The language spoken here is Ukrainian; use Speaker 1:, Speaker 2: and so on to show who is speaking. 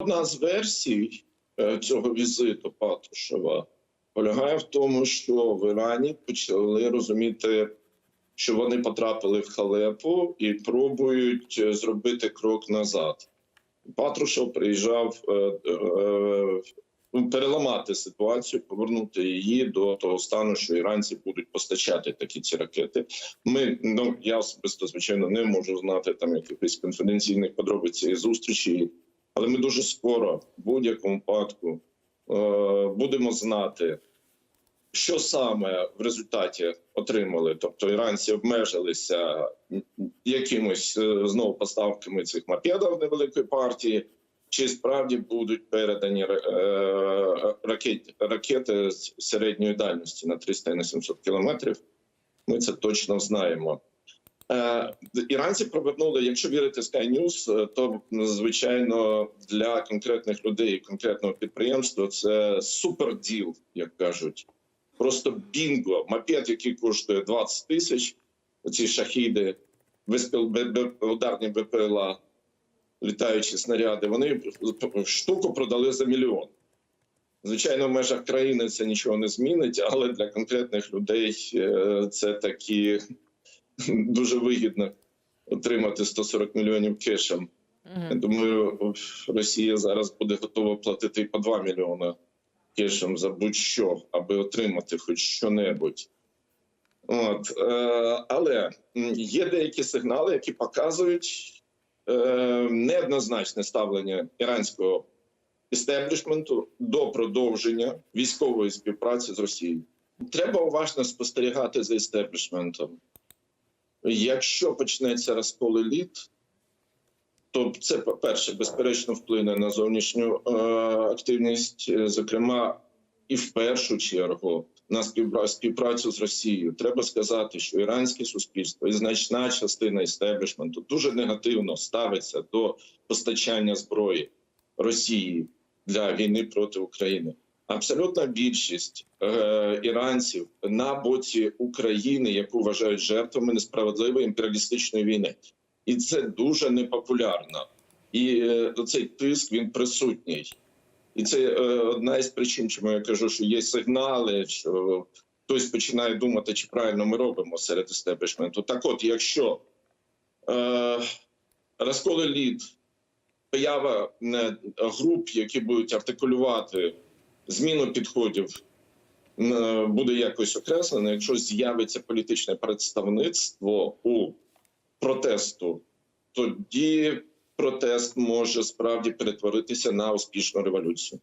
Speaker 1: Одна з версій е, цього візиту Патрушева полягає в тому, що в Ірані почали розуміти, що вони потрапили в халепу і пробують е, зробити крок назад. Патрушев приїжджав е, ну, переламати ситуацію, повернути її до того стану, що іранці будуть постачати такі ці ракети. Ми ну я особисто звичайно не можу знати там якихось конфіденційних подробиць цієї зустрічі, але ми дуже скоро, в будь-якому випадку, е, будемо знати, що саме в результаті отримали. Тобто іранці обмежилися якимось е, знову поставками цих мопедів невеликої партії. Чи справді будуть передані е, ракети, середньої дальності на 300 і на 700 кілометрів? Ми це точно знаємо. Е, Іранці провернули, якщо вірити Sky News, е, то звичайно для конкретних людей, конкретного підприємства це суперділ, як кажуть. Просто бінго. Мопед, який коштує 20 тисяч, ці шахіди, ударні БПЛА, літаючі снаряди, вони штуку продали за мільйон. Звичайно, в межах країни це нічого не змінить, але для конкретних людей е, це такі дуже вигідно отримати 140 мільйонів кешем. Я думаю, Росія зараз буде готова платити і по 2 мільйони кешем за будь-що, аби отримати хоч що-небудь. От, е, але є деякі сигнали, які показують е, неоднозначне ставлення іранського істеблішменту до продовження військової співпраці з Росією. Треба уважно спостерігати за істеблішментом. Якщо почнеться розкол еліт, то це, по-перше, безперечно, вплине на зовнішню е, активність, е, зокрема, і в першу чергу на співпра- співпрацю з Росією. Треба сказати, що іранське суспільство і значна частина істеблішменту дуже негативно ставиться до постачання зброї Росії для війни проти України. Абсолютна більшість е, іранців на боці України, яку вважають жертвами несправедливої імперіалістичної війни, і це дуже непопулярно. І е, цей тиск він присутній. І це е, одна із причин, чому я кажу, що є сигнали, що хтось починає думати, чи правильно ми робимо серед істеблішменту. Так, от, якщо е, розкол еліт, поява груп, які будуть артикулювати зміну підходів, е, буде якось окреслено, якщо з'явиться політичне представництво у протесту, тоді протест може справді перетворитися на успішну революцію.